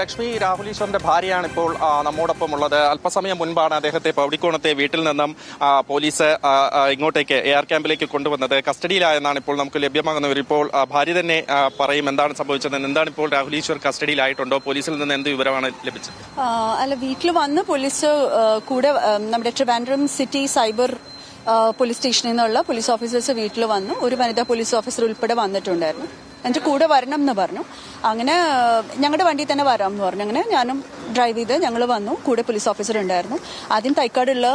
ലക്ഷ്മി രാഹുൽ ഈശ്വറിന്റെ ഭാര്യയാണ് ഇപ്പോൾ നമ്മോടൊപ്പം ഉള്ളത്. അല്പസമയം മുൻപാണ് അദ്ദേഹത്തെ പൗടിക്കോണത്തെ വീട്ടിൽ നിന്നും പോലീസ് ഇങ്ങോട്ടേക്ക് എയർ ക്യാമ്പിലേക്ക് കൊണ്ടുവന്നത് കസ്റ്റഡിയിലായെന്നാണ് ഇപ്പോൾ നമുക്ക് ലഭ്യമാകുന്നവർ ഇപ്പോൾ ഭാര്യ തന്നെ പറയും എന്താണ് സംഭവിച്ചത് എന്താണ് ഇപ്പോൾ രാഹുൽ ഈശ്വർ കസ്റ്റഡിയിലായിട്ടുണ്ടോ? പോലീസിൽ നിന്ന് എന്ത് വിവരമാണ് ലഭിച്ചത്? അല്ല വീട്ടിൽ വന്ന് പോലീസ് കൂടെ നമ്മുടെ ട്രിവാൻഡ്രം സിറ്റി സൈബർ പോലീസ് സ്റ്റേഷനിൽ നിന്നുള്ള പോലീസ് ഓഫീസേഴ്സ് വീട്ടിൽ വന്നു. ഒരു വനിതാ പോലീസ് ഓഫീസർ ഉൾപ്പെടെ വന്നിട്ടുണ്ടായിരുന്നു. എന്റെ കൂടെ വരണം എന്ന് പറഞ്ഞു. അങ്ങനെ ഞങ്ങളുടെ വണ്ടിയിൽ തന്നെ വരാം എന്ന് പറഞ്ഞു. അങ്ങനെ ഞാനും ഡ്രൈവ് ചെയ്ത് ഞങ്ങൾ വന്നു. കൂടെ പോലീസ് ഓഫീസർ ഉണ്ടായിരുന്നു. ആദ്യം തൈക്കാടുള്ള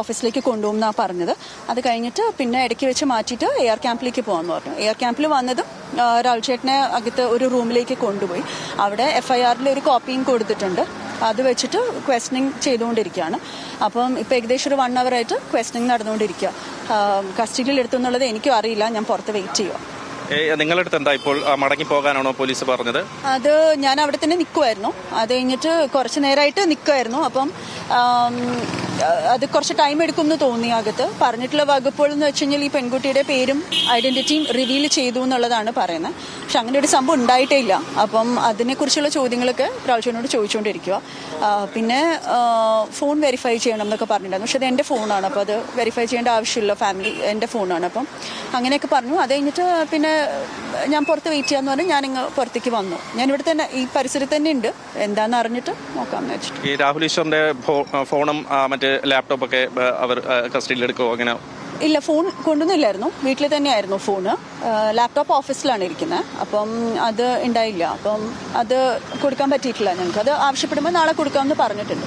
ഓഫീസിലേക്ക് കൊണ്ടുപോകുന്നാണ് പറഞ്ഞത്. അത് കഴിഞ്ഞിട്ട് പിന്നെ ഇടയ്ക്ക് വെച്ച് മാറ്റിയിട്ട് എയർ ക്യാമ്പിലേക്ക് പോകാമെന്ന് പറഞ്ഞു. എയർ ക്യാമ്പിൽ വന്നതും രാഹുൽ ചേട്ടനെ അകത്ത് ഒരു റൂമിലേക്ക് കൊണ്ടുപോയി. അവിടെ എഫ്ഐആറിൽ ഒരു കോപ്പിയും കൊടുത്തിട്ടുണ്ട്. അത് വെച്ചിട്ട് ക്വസ്റ്റനിങ് ചെയ്തുകൊണ്ടിരിക്കുകയാണ്. അപ്പം ഇപ്പം ഏകദേശം ഒരു വൺ അവർ ആയിട്ട് ക്വസ്റ്റനിങ് നടന്നുകൊണ്ടിരിക്കുക. കസ്റ്റഡിയിൽ എടുത്തു എന്നുള്ളത് എനിക്കും അറിയില്ല. ഞാൻ പുറത്ത് വെയിറ്റ് ചെയ്യുക നിങ്ങളുടെ അടുത്ത് എന്താ ഇപ്പോൾ മടങ്ങി പോകാനാണോ പോലീസ് പറഞ്ഞത്? അത് ഞാൻ അവിടെ തന്നെ നിൽക്കുമായിരുന്നു അത് കഴിഞ്ഞിട്ട് കുറച്ച് നേരമായിട്ട് നിൽക്കുമായിരുന്നു അപ്പം അത് കുറച്ച് ടൈം എടുക്കും എന്ന് തോന്നി അകത്ത്. പറഞ്ഞിട്ടുള്ള വകുപ്പുകൾ എന്ന് വെച്ച് കഴിഞ്ഞാൽ ഈ പെൺകുട്ടിയുടെ പേരും ഐഡന്റിറ്റിയും റിവീൽ ചെയ്തു എന്നുള്ളതാണ് പറയുന്നത്. പക്ഷെ അങ്ങനെ ഒരു സംഭവം ഉണ്ടായിട്ടേ ഇല്ല അപ്പം അതിനെക്കുറിച്ചുള്ള ചോദ്യങ്ങളൊക്കെ പ്രാവശ്യനോട് ചോദിച്ചുകൊണ്ടിരിക്കുക പിന്നെ ഫോൺ വെരിഫൈ ചെയ്യണം എന്നൊക്കെ പറഞ്ഞിട്ടുണ്ടായിരുന്നു. പക്ഷെ അത് എന്റെ ഫോണാണ് അപ്പോൾ അത് വെരിഫൈ ചെയ്യേണ്ട ആവശ്യമില്ല. ഫാമിലി എന്റെ ഫോണാണ് അപ്പം അങ്ങനെയൊക്കെ പറഞ്ഞു. അത് കഴിഞ്ഞിട്ട് പിന്നെ ഞാൻ പുറത്ത് വെയിറ്റ് ചെയ്യാന്ന് പറഞ്ഞു ഞാൻ ഇങ്ങ് പുറത്തേക്ക് വന്നു. ഞാൻ ഇവിടെ തന്നെ ഈ പരിസരത്ത് തന്നെ ഉണ്ട്. എന്താണെന്ന് അറിഞ്ഞിട്ട് നോക്കാമെന്ന് വെച്ചിട്ട്. ഈ രാഹുൽ ഈശ്വറിന്റെ ഫോണും മറ്റേ ലാപ്ടോപ്പൊക്കെ അവർ കസ്റ്റഡിയിൽ എടുക്കുമോ അങ്ങനെ ഇല്ല ഫോൺ കൊണ്ടുവന്നില്ലായിരുന്നു. വീട്ടിൽ തന്നെയായിരുന്നു ഫോണ് ലാപ്ടോപ്പ് ഓഫീസിലാണ് ഇരിക്കുന്നത്. അപ്പം അത് ഉണ്ടായില്ല. അപ്പം അത് കൊടുക്കാൻ പറ്റിയിട്ടില്ല ഞങ്ങൾക്ക്. അത് ആവശ്യപ്പെടുമ്പോൾ നാളെ കൊടുക്കാമെന്ന് പറഞ്ഞിട്ടുണ്ട്.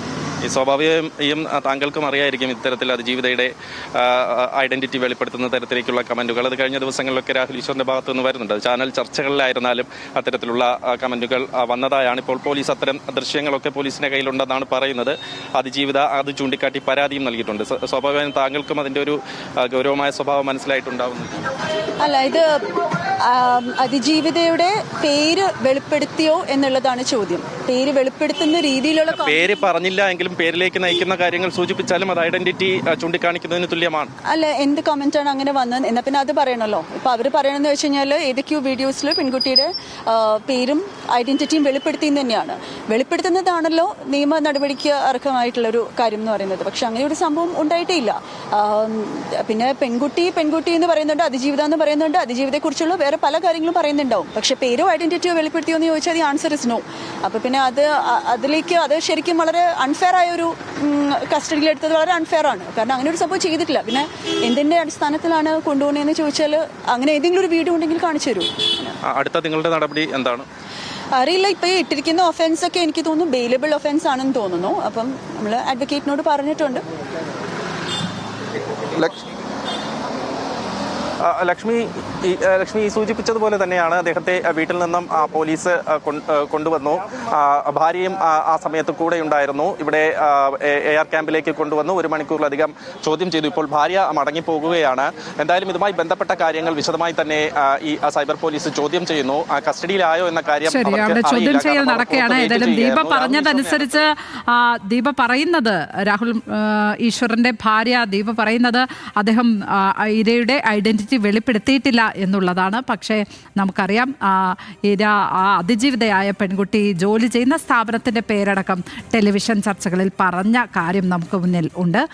ഈ താങ്കൾക്കും അറിയായിരിക്കും ഇത്തരത്തിൽ അതിജീവിതയുടെ ഐഡന്റിറ്റി വെളിപ്പെടുത്തുന്ന തരത്തിലേക്കുള്ള കമന്റുകൾ. അത് കഴിഞ്ഞ ദിവസങ്ങളിലൊക്കെ രാഹുൽ ഈശ്വറിന്റെ ഭാഗത്തു നിന്ന് വരുന്നുണ്ട്. ചാനൽ ചർച്ചകളിലായിരുന്നാലും അത്തരത്തിലുള്ള കമന്റുകൾ വന്നതായാണ്. ഇപ്പോൾ പോലീസ് അത്തരം ദൃശ്യങ്ങളൊക്കെ പോലീസിന്റെ കയ്യിലുണ്ടെന്നാണ് പറയുന്നത്. അതിജീവിത അത് ചൂണ്ടിക്കാട്ടി പരാതിയും നൽകിയിട്ടുണ്ട്. സ്വ- സ്വാഭാവികമായും താങ്കൾക്കും അതിന്റെ ഒരു ഗൗരവമായ സ്വഭാവം മനസ്സിലായിട്ടുണ്ടാവുന്നു. അല്ല ഇത് അതിജീവിതയുടെ പേര് വെളിപ്പെടുത്തിയോ എന്നുള്ളതാണ് ചോദ്യം. പേര് വെളിപ്പെടുത്തുന്ന രീതിയിലുള്ള പേര് പറഞ്ഞില്ല എങ്കിലും പേരിലേക്ക് നയിക്കുന്ന കാര്യങ്ങൾ സൂചിപ്പിച്ചാലും അത് ഐഡന്റിറ്റി ചൂണ്ടിക്കാണിക്കുന്നതിന് തുല്യമാണ്. അല്ല എന്ത് കമന്റ് ആണ് അങ്ങനെ വന്നത്? എന്നാ പിന്നെ അത് പറയണല്ലോ. ഇപ്പൊ അവർ പറയണെന്ന് വെച്ച് കഴിഞ്ഞാൽ ഏതൊക്കെയോ വീഡിയോസിൽ പെൺകുട്ടിയുടെ പേരും ഐഡന്റിറ്റിയും വെളിപ്പെടുത്തി തന്നെയാണ്. വെളിപ്പെടുത്തുന്നതാണല്ലോ നിയമ നടപടിക്ക് അർഹമായിട്ടുള്ള ഒരു കാര്യം എന്ന് പറയുന്നത്. പക്ഷെ അങ്ങനെ ഒരു സംഭവം ഉണ്ടായിട്ടില്ല പിന്നെ പെൺകുട്ടി പെൺകുട്ടി എന്ന് പറയുന്നുണ്ട് അതിജീവിത എന്ന് പറയുന്നുണ്ട് അതിജീവിതത്തെക്കുറിച്ചുള്ള വേറെ പല കാര്യങ്ങളും പറയുന്നുണ്ടാവും. പക്ഷെ പേരോ ഐഡന്റിറ്റിയോ വെളിപ്പെടുത്തിയോ എന്ന് ചോദിച്ചാൽ ആൻസർ ഇസ് നോ അപ്പൊ പിന്നെ അത് അതിലേക്ക് അത് ശരിക്കും വളരെ അൺഫെയർ ആയ ഒരു കസ്റ്റഡിയിൽ എടുത്തത് വളരെ അൺഫെയർ ആണ്. കാരണം അങ്ങനെ ഒരു സംഭവം ചെയ്തിട്ടില്ല. പിന്നെ എന്തിന്റെ അടിസ്ഥാനത്തിലാണ് കൊണ്ടുപോകുന്നതെന്ന് ചോദിച്ചാൽ അങ്ങനെ ഏതെങ്കിലും ഒരു വീഡിയോ ഉണ്ടെങ്കിൽ കാണിച്ചു തരൂ. അടുത്ത നിങ്ങളുടെ നടപടി എന്താണ്? അറിയില്ല. ഇപ്പൊ ഈ ഇട്ടിരിക്കുന്ന ഒഫൻസ് ഒക്കെ എനിക്ക് തോന്നുന്നു ബെയിലബിൾ ഒഫൻസ് ആണെന്ന് തോന്നുന്നു. അപ്പം നമ്മൾ അഡ്വക്കേറ്റിനോട് പറഞ്ഞിട്ടുണ്ട്. ലക്ഷ്മി ലക്ഷ്മി ഈ സൂചിപ്പിച്ചതുപോലെ തന്നെയാണ് അദ്ദേഹത്തെ വീട്ടിൽ നിന്നും പോലീസ് കൊണ്ടുവന്നു. ഭാര്യയും ആ, സമയത്ത് കൂടെ ഉണ്ടായിരുന്നു. ഇവിടെ എയർ എ ആർ ക്യാമ്പിലേക്ക് കൊണ്ടുവന്നു ഒരു മണിക്കൂറിലധികം ചോദ്യം ചെയ്തു. ഇപ്പോൾ ഭാര്യ മടങ്ങിപ്പോകുകയാണ്. എന്തായാലും ഇതുമായി ബന്ധപ്പെട്ട കാര്യങ്ങൾ വിശദമായി തന്നെ ഈ സൈബർ പോലീസ് ചോദ്യം ചെയ്യുന്നു. കസ്റ്റഡിയിലായോ എന്ന കാര്യം ചോദ്യം ചെയ്യൽ നടക്കുകയാണ്. ഏതായാലും ദീപ പറഞ്ഞതനുസരിച്ച് ദീപ പറയുന്നത് രാഹുൽ ഈശ്വരന്റെ ഈശ്വറിന്റെ ഭാര്യ ദീപ പറയുന്നത് അദ്ദേഹം ഇരയുടെ ഐഡന്റിറ്റി വെളിപ്പെടുത്തിയിട്ടില്ല എന്നുള്ളതാണ്. പക്ഷേ നമുക്കറിയാം ഇര ആ അതിജീവിതയായ പെൺകുട്ടി ജോലി ചെയ്യുന്ന സ്ഥാപനത്തിന്റെ പേരടക്കം ടെലിവിഷൻ ചർച്ചകളിൽ പറഞ്ഞ കാര്യം നമുക്ക് മുന്നിൽ ഉണ്ട്.